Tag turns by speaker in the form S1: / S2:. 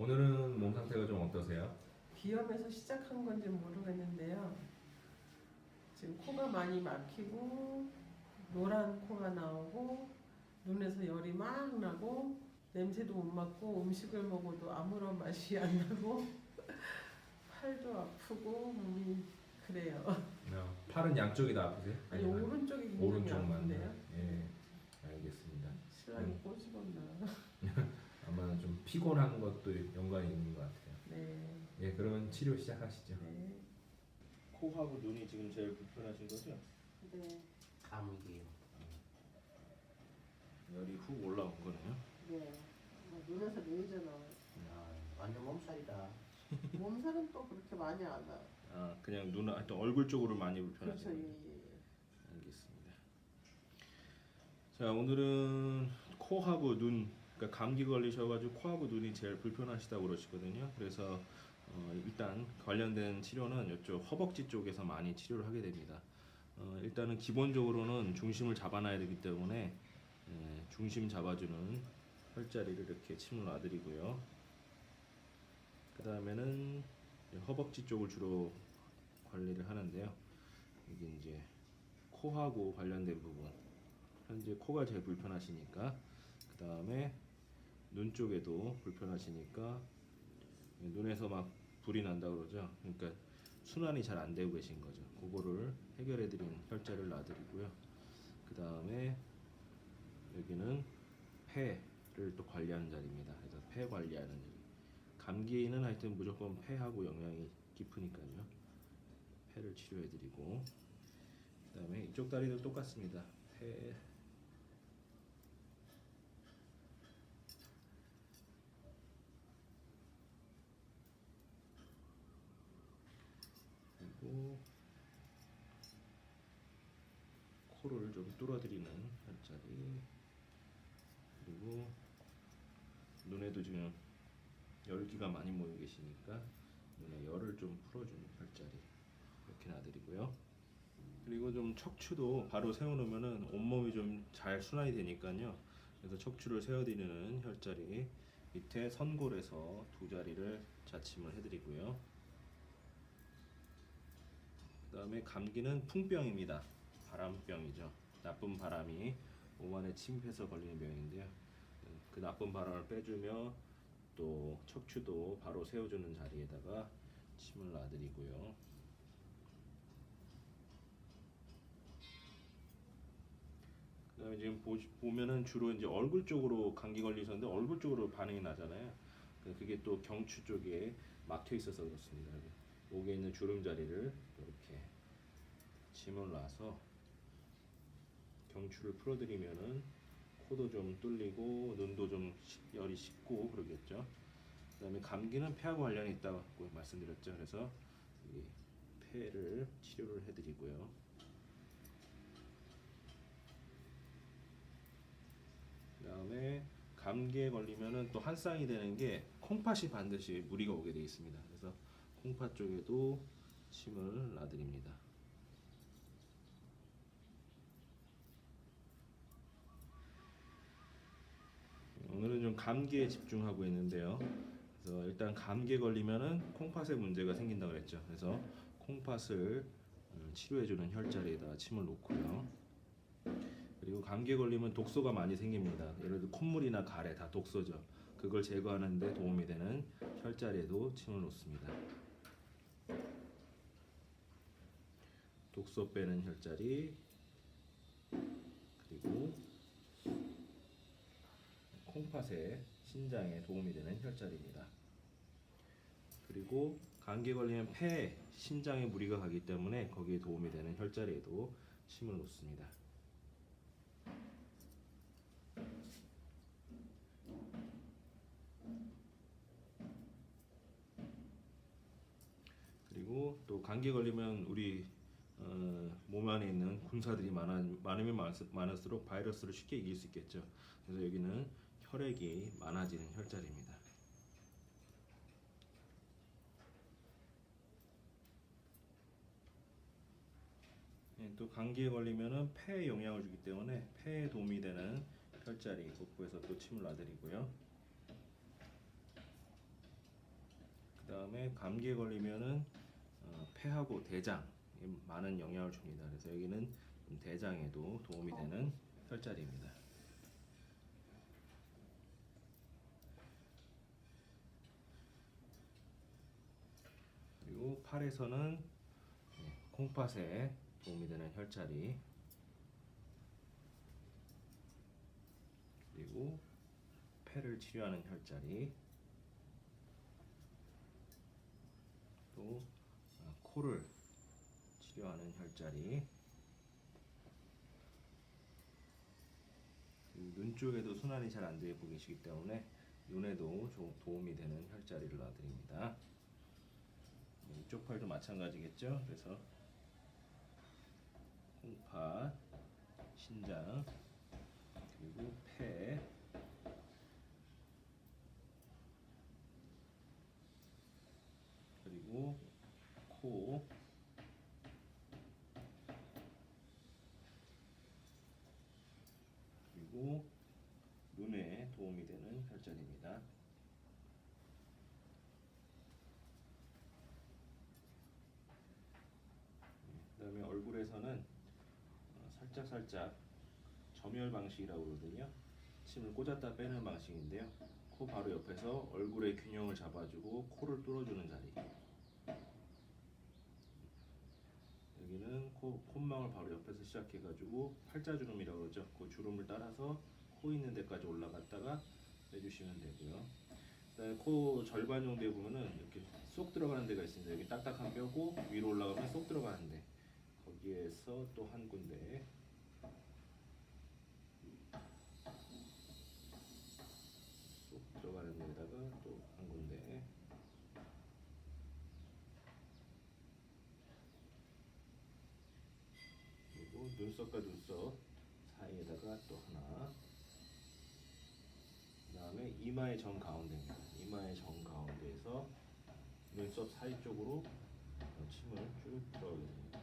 S1: 오늘은 몸 상태가 좀 어떠세요?
S2: 비염에서 시작한 건지 모르겠는데요. 지금 코가 많이 막히고 노란 코가 나오고 눈에서 열이 막 나고 냄새도 못 맡고 음식을 먹어도 아무런 맛이 안 나고 팔도 아프고 몸이 그래요.
S1: 어, 팔은 양쪽이 다 아프세요?
S2: 아니
S1: 아니면
S2: 오른쪽이 굉장히
S1: 오른쪽만.
S2: 아픈데요.
S1: 예, 알겠습니다.
S2: 신랑이
S1: 음.
S2: 꼬집었나.
S1: 아마 좀 피곤한 것도 연관이 있는 것 같아요.
S2: 네.
S1: 예, 그러면 치료 시작하시죠.
S2: 네.
S1: 코하고 눈이 지금 제일 불편하신 거죠?
S2: 네.
S3: 감기요.
S1: 열이 훅 올라온 거네요.
S2: 네. 뭐 눈에서 나와요.
S3: 아, 완전 몸살이다.
S2: 몸살은 또 그렇게 많이 안 나.
S1: 아, 그냥 눈, 하여튼 얼굴 쪽으로 많이
S2: 그렇죠.
S1: 불편하신
S2: 예,
S1: 거예요.
S2: 예, 예.
S1: 알겠습니다. 자 오늘은 코하고 눈, 그러니까 감기 걸리셔가지고 코하고 눈이 제일 불편하시다고 그러시거든요. 그래서 어, 일단 관련된 치료는 이쪽 허벅지 쪽에서 많이 치료를 하게 됩니다. 어, 일단은 기본적으로는 중심을 잡아놔야 되기 때문에 예, 중심 잡아주는 혈자리를 이렇게 침을 놔드리고요. 그 다음에는 허벅지 쪽을 주로 관리를 하는데요. 이게 이제 코하고 관련된 부분 현재 코가 제일 불편하시니까 그 다음에 눈 쪽에도 불편하시니까 눈에서 막 불이 난다 그러죠? 그러니까 순환이 잘 안 되고 계신 거죠. 그거를 해결해 드린 혈자를 놔드리고요. 그 다음에 여기는 폐를 또 관리하는 자리입니다. 그래서 폐 관리하는 자리. 감기에는 하여튼 무조건 폐하고 영향이 깊으니까요. 폐를 치료해 드리고. 그 다음에 이쪽 다리도 똑같습니다. 폐 그리고 코를 좀 뚫어드리는 혈자리 그리고 눈에도 지금 열기가 많이 모여 계시니까 눈에 열을 좀 풀어주는 혈자리 이렇게 놔드리고요. 그리고 좀 척추도 바로 세워놓으면은 온몸이 좀 잘 순환이 되니까요. 그래서 척추를 세워드리는 혈자리 밑에 선골에서 두 자리를 자침을 해드리고요. 그 다음에 감기는 풍병입니다. 바람병이죠. 나쁜 바람이 몸 안에 침입해서 걸리는 병인데요. 그 나쁜 바람을 빼주며 또 척추도 바로 세워주는 자리에다가 침을 놔드리고요. 그다음에 지금 보, 보면은 주로 이제 얼굴 쪽으로 감기 걸리셨는데 얼굴 쪽으로 반응이 나잖아요. 그- 그게 또 경추 쪽에 막혀 있어서 그렇습니다. 목에 있는 주름 자리를 이렇게 침을 놔서 경추를 풀어드리면은 코도 좀 뚫리고 눈도 좀 식- 열이 식고 그러겠죠. 그 다음에 감기는 폐하고 관련이 있다고 말씀드렸죠. 그래서 이 폐를 치료를 해드리고요. 그 다음에 감기에 걸리면은 또 한 쌍이 되는 게 콩팥이 반드시 무리가 오게 되어 있습니다. 그래서 콩팥 쪽에도 침을 놔드립니다. 오늘은 좀 감기에 집중하고 있는데요. 그래서 일단 감기에 걸리면은 콩팥에 문제가 생긴다고 그랬죠. 그래서 콩팥을 음, 치료해주는 혈자리에다 침을 놓고요. 그리고 감기에 걸리면 독소가 많이 생깁니다. 예를 들어 콧물이나 가래 다 독소죠. 그걸 제거하는데 도움이 되는 혈자리에도 침을 놓습니다. 독소 빼는 혈자리 그리고 콩팥에 신장에 도움이 되는 혈자리입니다. 그리고 감기에 걸리면 폐에 신장에 무리가 가기 때문에 거기에 도움이 되는 혈자리에도 침을 놓습니다. 그리고 또 감기 걸리면 우리 어, 몸 안에 있는 군사들이 많아, 많으면 많을수- 많을수록 바이러스를 쉽게 이길 수 있겠죠. 그래서 여기는 혈액이 많아지는 혈자리입니다. 예, 또 감기에 걸리면은 폐에 영향을 주기 때문에 폐에 도움이 되는 혈자리 복부에서 또 침을 놔드리고요. 그 다음에 감기에 걸리면은 어, 폐하고 대장 많은 영향을 줍니다. 그래서 여기는 좀 대장에도 도움이 되는 혈자리입니다. 그리고 팔에서는 네, 콩팥에 도움이 되는 혈자리 그리고 폐를 치료하는 혈자리 또 어, 코를 치료하는 혈자리 눈 쪽에도 순환이 잘 안 되고 계시기 때문에 눈에도 좀 도움이 되는 혈자리를 놔드립니다. 네, 이쪽 팔도 마찬가지겠죠. 그래서 콩팥, 신장, 그리고 폐, 그리고 코, 그리고 눈에 도움이 되는 혈자리입니다. 그다음에 얼굴에서는 어, 살짝 살짝 점열 방식이라고 그러거든요. 침을 꽂았다 빼는 방식인데요. 코 바로 옆에서 얼굴의 균형을 잡아주고 코를 뚫어주는 자리. 여기는 코 콧망울 바로 옆에서 시작해가지고 팔자주름이라고 그러죠. 그 주름을 따라서 코 있는 데까지 올라갔다가 빼주시면 되고요. 코 절반 정도에 보면은 이렇게 쏙 들어가는 데가 있습니다. 여기 딱딱한 뼈고 위로 올라가면 쏙 들어가는데 거기에서 또 한 군데 쏙 들어가는 데다가 또 한 군데 그리고 눈썹과 눈썹 사이에다가 또 하나 그 다음에 이마의 정 가운데입니다. 이마의 정 가운데에서 눈썹 사이 쪽으로 침을 쭉 들어가게 됩니다.